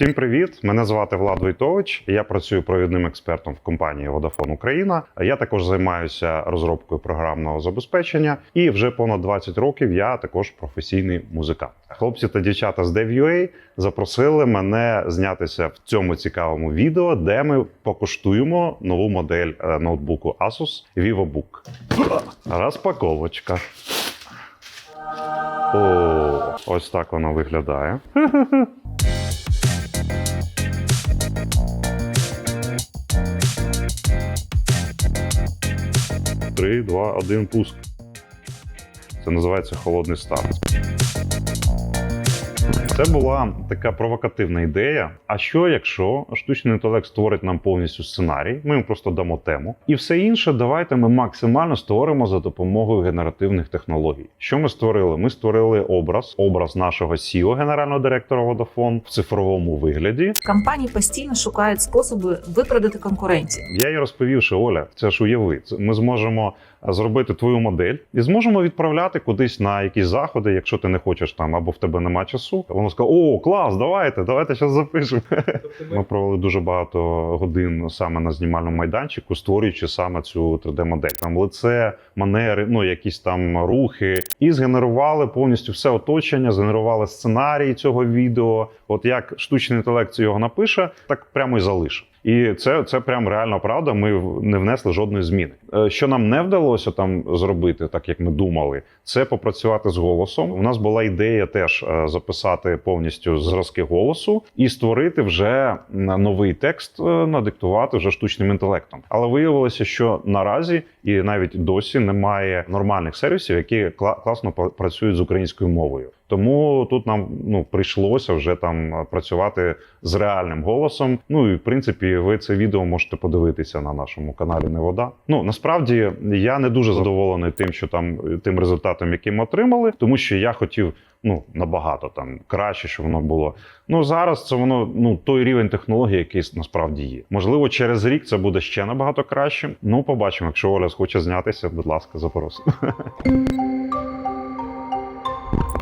Всім привіт! Мене звати Влад Войтович. Я працюю провідним експертом в компанії Vodafone Україна. Я також займаюся розробкою програмного забезпечення, і вже понад 20 років я також професійний музикант. Хлопці та дівчата з DevUA запросили мене знятися в цьому цікавому відео, де ми покуштуємо нову модель е, ноутбуку Asus VivoBook. Розпаковочка. О, ось так воно виглядає. Три, два, один пуск. Це називається холодний старт. Це була така провокативна ідея. А що, якщо штучний інтелект створить нам повністю сценарій, ми йому просто дамо тему, і все інше, давайте ми максимально створимо за допомогою генеративних технологій. Що ми створили? Ми створили образ, образ нашого CEO, генерального директора Vodafone, в цифровому вигляді. Компанії постійно шукають способи випередити конкуренцію. Я їй розповів, що Оля, це ж уяви, це ми зможемо зробити твою модель і зможемо відправляти кудись на якісь заходи, якщо ти не хочеш там або в тебе нема часу. Воно сказало: О, клас, давайте, давайте зараз запишемо. Ми провели дуже багато годин саме на знімальному майданчику, створюючи саме цю 3D-модель. Там лице, манери, ну якісь там рухи, і згенерували повністю все оточення, згенерували сценарій цього відео. От як штучний інтелект його напише, так прямо і залишив. І це, це прям реально правда. Ми не внесли жодної зміни. Е, Що нам не вдалося там зробити, так як ми думали, це попрацювати з голосом. У нас була ідея теж е, записати повністю зразки голосу і створити вже новий текст, е, надиктувати вже штучним інтелектом. Але виявилося, що наразі і навіть досі немає нормальних сервісів, які класно працюють з українською мовою. Тому тут нам ну прийшлося вже там е, працювати з реальним голосом. Ну і в принципі, ви це відео можете подивитися на нашому каналі Не вода. Ну насправді я не дуже задоволений тим, що там тим результатом, який ми отримали, тому що я хотів. Ну набагато там краще, щоб воно було. Ну зараз це воно ну той рівень технології, який насправді є. Можливо, через рік це буде ще набагато краще. Ну, побачимо. Якщо Оля хоче знятися, будь ласка, запросимо.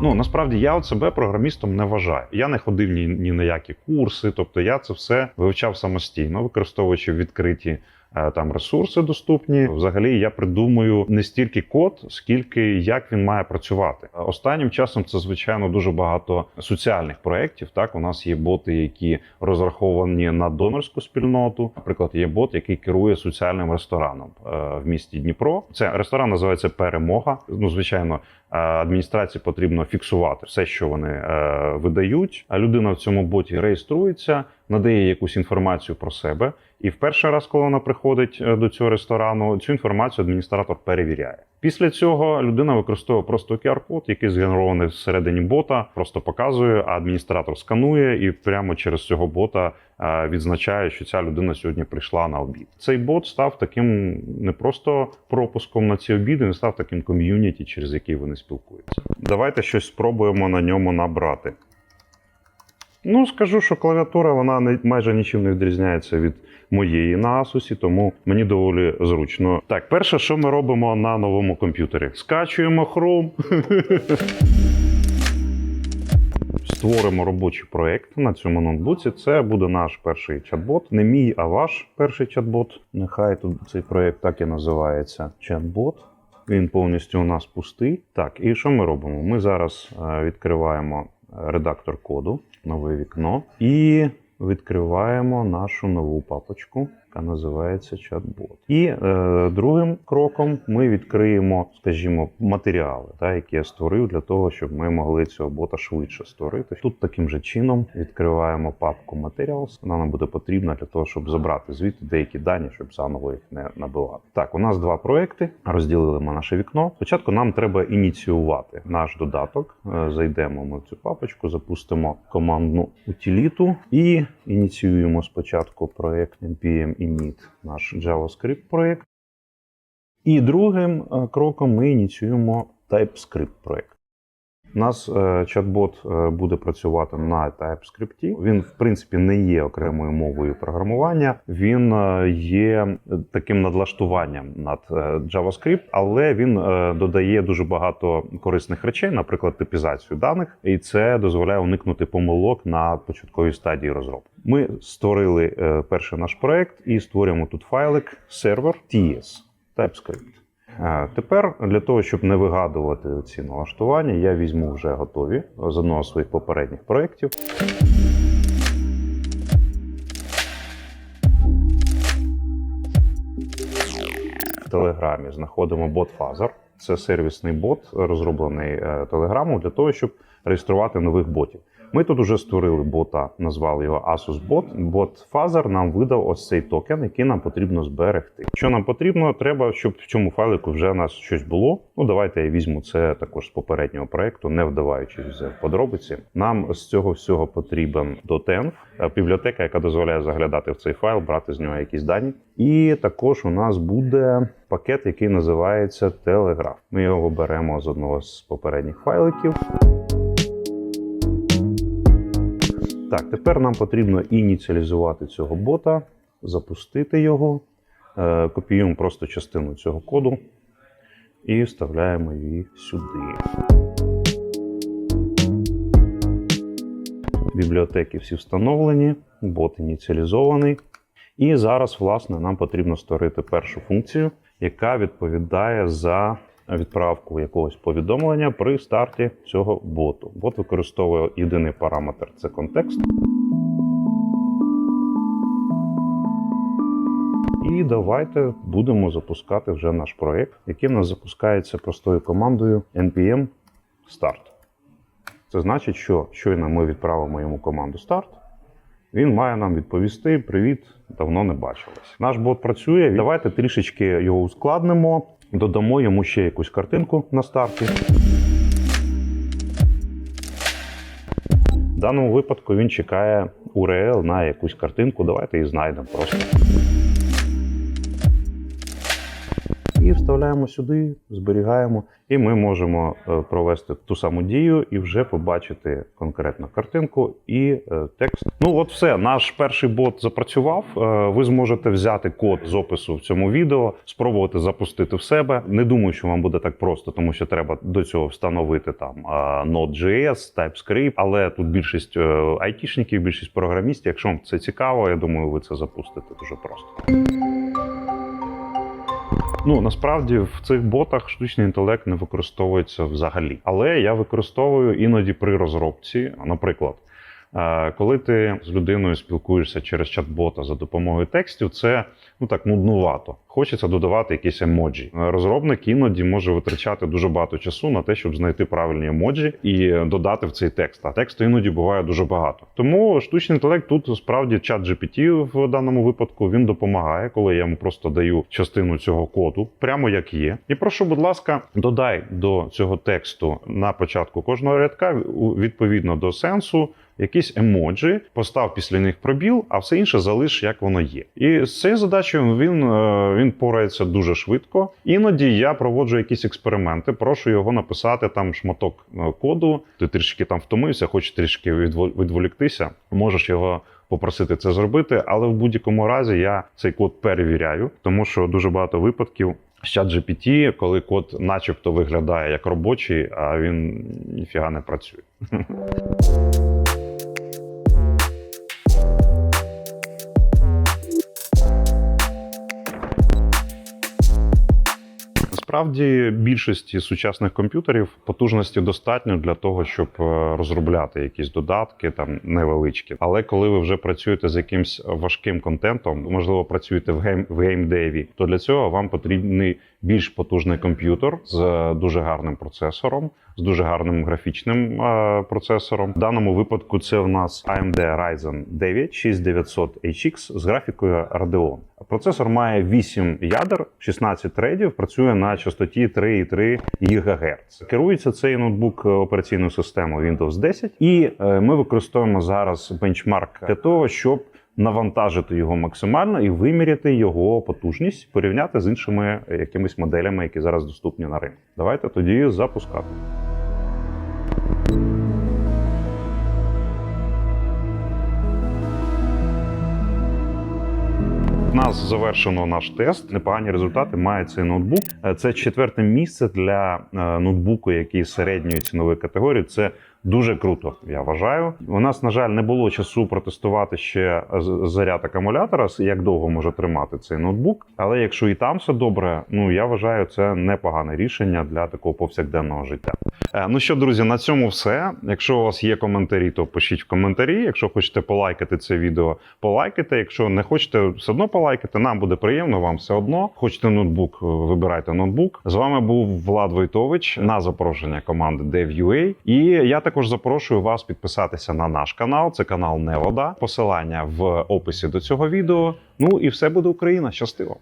Ну насправді я от себе програмістом не вважаю. Я не ходив ні, ні на які курси, тобто я це все вивчав самостійно, використовуючи відкриті. е, Там ресурси доступні. Взагалі я придумую не стільки код, скільки як він має працювати. Останнім часом це звичайно дуже багато соціальних проєктів. Так, у нас є боти, які розраховані на донорську спільноту. Наприклад, є бот, який керує соціальним рестораном е, в місті Дніпро. Це ресторан називається Перемога. Ну, звичайно, е, адміністрації потрібно фіксувати все, що вони е, видають. А людина в цьому боті реєструється, надає якусь інформацію про себе. І в перший раз, коли вона приходить е, до цього ресторану, цю інформацію адміністратор перевіряє. Після цього людина використовує просто QR-код, який згенерований всередині бота, просто показує, а адміністратор сканує і прямо через цього бота е, відзначає, що ця людина сьогодні прийшла на обід. Цей бот став таким не просто пропуском на ці обіди, він став таким ком'юніті, через який вони спілкуються. Давайте щось спробуємо на ньому набрати. Ну, скажу, що клавіатура вона майже нічим не відрізняється від моєї на Asus, тому мені доволі зручно. Так, перше, що ми робимо на новому комп'ютері? Скачуємо Chrome. Створимо робочий проект на цьому ноутбуці. Це буде наш перший чат-бот. Не мій, а ваш перший чат-бот. Нехай тут цей проект так і називається чат-бот. Він повністю у нас пустий. Так, і що ми робимо? Ми зараз е, відкриваємо редактор коду, нове вікно, і відкриваємо нашу нову папочку, яка називається чат-бот. І е, другим кроком ми відкриємо, скажімо, матеріали, та, які я створив для того, щоб ми могли цього бота швидше створити. Тут таким же чином відкриваємо папку Materials. Вона нам буде потрібна для того, щоб забрати звідти деякі дані, щоб заново їх не набивати. Так, у нас два проекти. Розділили ми наше вікно. Спочатку нам треба ініціювати наш додаток. Е, Зайдемо ми в цю папочку, запустимо командну утиліту і ініціюємо спочатку проект npm init, наш JavaScript проект. І другим е, кроком ми ініціюємо TypeScript проект. У нас е, чат-бот е, буде працювати на TypeScript. Він, в принципі, не є окремою мовою програмування. Він е, є таким надлаштуванням над JavaScript, але він додає дуже багато корисних речей, наприклад, типізацію даних, і це дозволяє уникнути помилок на початковій стадії розробки. Ми створили перший наш проект і створюємо тут файлик сервер TS TypeScript. Е, Тепер для того, щоб не вигадувати ці налаштування, я візьму вже готові з одного з своїх попередніх проєктів. В Телеграмі знаходимо бот Fazor. Це сервісний бот, розроблений е, Телеграмом для того, щоб реєструвати нових ботів. Ми тут уже створили бота, назвали його Asus Bot. Бот Fazor нам видав ось цей токен, який нам потрібно зберегти. Що нам потрібно, треба, щоб в цьому файлику вже у нас щось було. Ну давайте я візьму це також з попереднього проекту, не вдаваючись вже в подробиці. Нам з цього всього потрібен .env, е, бібліотека, яка дозволяє заглядати в цей файл, брати з нього якісь дані. І також у нас буде пакет, який називається Telegraph. Ми його беремо з одного з попередніх файликів. Так, тепер нам потрібно ініціалізувати цього бота, запустити його, Е, копіюємо просто частину цього коду і вставляємо її сюди. Бібліотеки всі встановлені, бот ініціалізований. І зараз, власне, нам потрібно створити першу функцію, яка відповідає за відправку якогось повідомлення при старті цього боту. Бот використовує єдиний параметр це контекст. І давайте будемо запускати вже наш проєкт, який в нас запускається простою командою npm start. Це значить, що щойно ми відправимо йому команду start, він має нам відповісти: Привіт, давно не бачились. Наш бот працює. Давайте трішечки його ускладнимо, додамо йому ще якусь картинку на старті. В даному випадку він чекає URL на якусь картинку. Давайте її знайдемо просто. Вставляємо сюди, зберігаємо, і ми можемо е, провести ту саму дію і вже побачити конкретно картинку і е, текст. Ну от все, наш перший бот запрацював. Е, Ви зможете взяти код з опису в цьому відео, спробувати запустити в себе. Не думаю, що вам буде так просто, тому що треба до цього встановити там Node.js, TypeScript, але тут більшість айтішників, більшість програмістів. Якщо вам це цікаво, я думаю, ви це запустите дуже просто. Ну насправді в цих ботах штучний інтелект не використовується взагалі, але я використовую іноді при розробці. Наприклад, е, коли ти з людиною спілкуєшся через чат-бота за допомогою текстів, це ну так нуднувато. Хочеться додавати якісь емоджі. Розробник іноді може витрачати дуже багато часу на те, щоб знайти правильні емоджі і додати в цей текст. А тексту іноді буває дуже багато. Тому штучний інтелект тут справді чат GPT в даному випадку він допомагає, коли я йому просто даю частину цього коду, прямо як є. І прошу, будь ласка, додай до цього тексту на початку кожного рядка відповідно до сенсу. Якісь емоджі, постав після них пробіл, а все інше залиш, як воно є. І з цією задачею він, е, він порається дуже швидко. Іноді я проводжу якісь експерименти, прошу його написати там шматок е, коду. Ти трішки там втомився, хочеш трішки відво- відволіктися. Можеш його попросити це зробити, але в будь-якому разі я цей код перевіряю, тому що дуже багато випадків. з ChatGPT, коли код начебто виглядає як робочий, а він ніфіга не працює. Насправді більшості сучасних комп'ютерів потужності достатньо для того, щоб е, розробляти якісь додатки там невеличкі. Але коли ви вже працюєте з якимсь важким контентом, можливо, працюєте в гейм в геймдеві, то для цього вам потрібний більш потужний комп'ютер з е, дуже гарним процесором, з дуже гарним графічним е, процесором. В даному випадку це в нас AMD Ryzen 9 6900 HX з графікою Radeon. Процесор має 8 ядер, 16 тредів, працює на частоті 3,3 ГГц. Керується цей ноутбук операційною системою Windows 10, і е, ми використовуємо зараз бенчмарк для того, щоб навантажити його максимально і виміряти його потужність, порівняти з іншими е, якимись моделями, які зараз доступні на ринку. Давайте тоді запускати. У нас завершено наш тест. Непогані результати має цей ноутбук. Е, це четверте місце для е, ноутбуку, який середньої цінової категорії. Це Дуже круто, я вважаю. У нас, на жаль, не було часу протестувати ще заряд акумулятора, як довго може тримати цей ноутбук. Але якщо і там все добре, ну я вважаю, це непогане рішення для такого повсякденного життя. Е, Ну що, друзі, на цьому все. Якщо у вас є коментарі, то пишіть в коментарі. Якщо хочете полайкати це відео, полайкайте. Якщо не хочете, все одно полайкати. Нам буде приємно, вам все одно. Хочете ноутбук, е, вибирайте ноутбук. З вами був Влад Войтович на запрошення команди DevUA. І я також запрошую вас підписатися на наш канал. Це канал Невода. Посилання в описі до цього відео. Ну і все буде Україна. Щастиво!